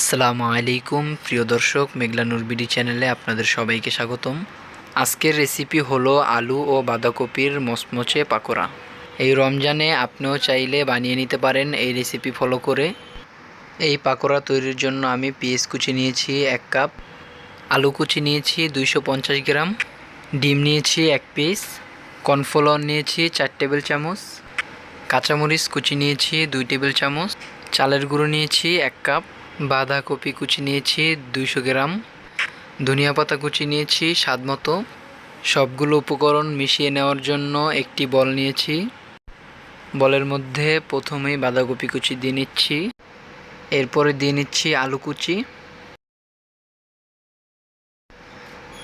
আসসালামু আলাইকুম, প্রিয় দর্শক, মেঘলা নুরবিডি চ্যানেলে আপনাদের সবাইকে স্বাগতম। আজকের রেসিপি হলো আলু ও বাঁধাকপির মচমচে পাকোড়া। এই রমজানে আপনিও চাইলে বানিয়ে নিতে পারেন এই রেসিপি ফলো করে। এই পাকোড়া তৈরির জন্য আমি পেঁয়াজ কুচি নিয়েছি এক কাপ, আলু কুচি নিয়েছি দুইশো পঞ্চাশ গ্রাম, ডিম নিয়েছি এক পিস কর্নফ্লাওয়ার নিয়েছি চার টেবিল চামচ, কাঁচামরিচ কুচি নিয়েছি দুই টেবিল চামচ, চালের গুঁড়ো নিয়েছি এক কাপ বাঁধাকপি কুচি নিয়েছি, দুইশো গ্রাম। ধনিয়া পাতা কুচি নিয়েছি, স্বাদ মতো। সবগুলো উপকরণ মিশিয়ে নেওয়ার জন্য একটি বল নিয়েছি। বলের মধ্যে প্রথমেই বাঁধাকপি কুচি দিয়ে নিচ্ছি। এরপরে দিয়ে নিচ্ছি আলু কুচি।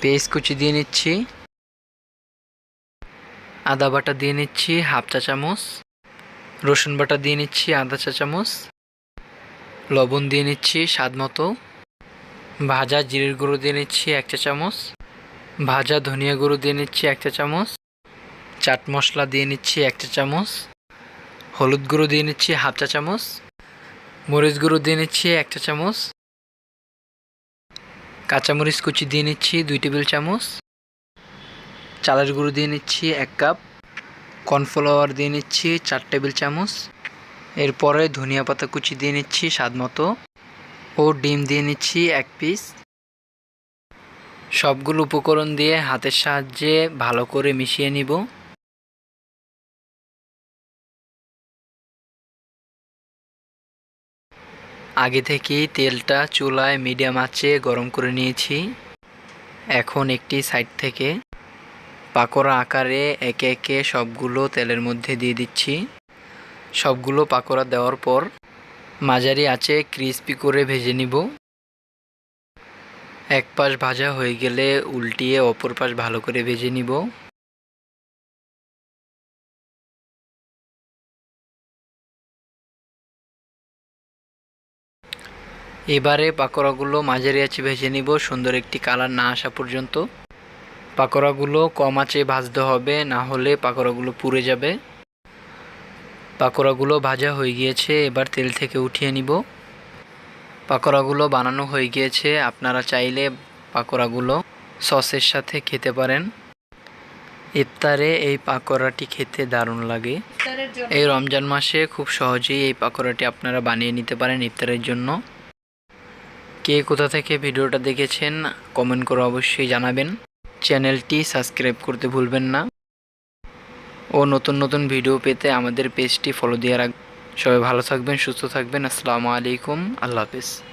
পেঁয়াজ কুচি দিয়ে নিচ্ছি। আদা বাটা দিয়ে নিচ্ছি হাফ চা চামচ। রসুন বাটা দিয়ে নিচ্ছি আধা চা চামচ। লবণ দিয়ে নিচ্ছি স্বাদ মতো। ভাজা জিরের গুঁড়ো দিয়ে নিচ্ছি এক চা চামচ। ভাজা ধনিয়া গুঁড়ো দিয়ে নিচ্ছি এক চা চামচ। চাট মশলা দিয়ে নিচ্ছি এক চা চামচ। হলুদ গুঁড়ো দিয়ে নিচ্ছি হাফ চা চামচ। মরিচ গুঁড়ো দিয়ে নিচ্ছি এক চা চামচ। কাঁচামরিচ কুচি দিয়ে নিচ্ছি দুই টেবিল চামচ। চালের গুঁড়ো দিয়ে নিচ্ছি এক কাপ। কর্নফ্লাওয়ার দিয়ে নিচ্ছি চার টেবিল চামচ। এরপরে ধনিয়া পাতা কুচি দিয়ে নিচ্ছি স্বাদ মতো। ও ডিম দিয়ে নিচ্ছি এক পিস। সবগুলো উপকরণ দিয়ে হাতের সাহায্যে ভালো করে মিশিয়ে নিব। আগে থেকেই তেলটা চুলায় মিডিয়াম আঁচে গরম করে নিয়েছি। এখন একটি সাইড থেকে পাকোড়া আকারে একে একে সবগুলো তেলের মধ্যে দিয়ে দিচ্ছি। সবগুলো পাকোড়া দেওয়ার পর মাঝারি আছে ক্রিস্পি করে ভেজে নিব। এক পাশ ভাজা হয়ে গেলে উল্টিয়ে অপর পাশ ভালো করে ভেজে নিব। এবারে পাকোড়াগুলো মাঝারি আছে ভেজে নিব, সুন্দর একটি কালার না আসা পর্যন্ত। পাকোড়াগুলো কম আঁচে ভাজতে হবে, না হলে পাকোড়াগুলো পুড়ে যাবে। পাকোড়াগুলো ভাজা হয়ে গিয়েছে এবার তেল থেকে উঠিয়ে নিব। পাকোড়াগুলো বানানো হয়ে গিয়েছে আপনারা চাইলে পাকোড়াগুলো সসের সাথে খেতে পারেন। ইফতারে এই পাকোড়াটি খেতে দারুণ লাগে। এই রমজান মাসে খুব সহজেই এই পাকোড়াটি আপনারা বানিয়ে নিতে পারেন ইফতারের জন্য। কে কোথা থেকে ভিডিওটা দেখেছেন কমেন্ট করে অবশ্যই জানাবেন। চ্যানেলটি সাবস্ক্রাইব করতে ভুলবেন না। ও নতুন নতুন ভিডিও পেতে আমাদের পেজটি ফলো দিয়ে রাখ সবাই ভালো থাকবেন, সুস্থ থাকবেন, আসসালামু আলাইকুম, আল্লাহ হাফিজ।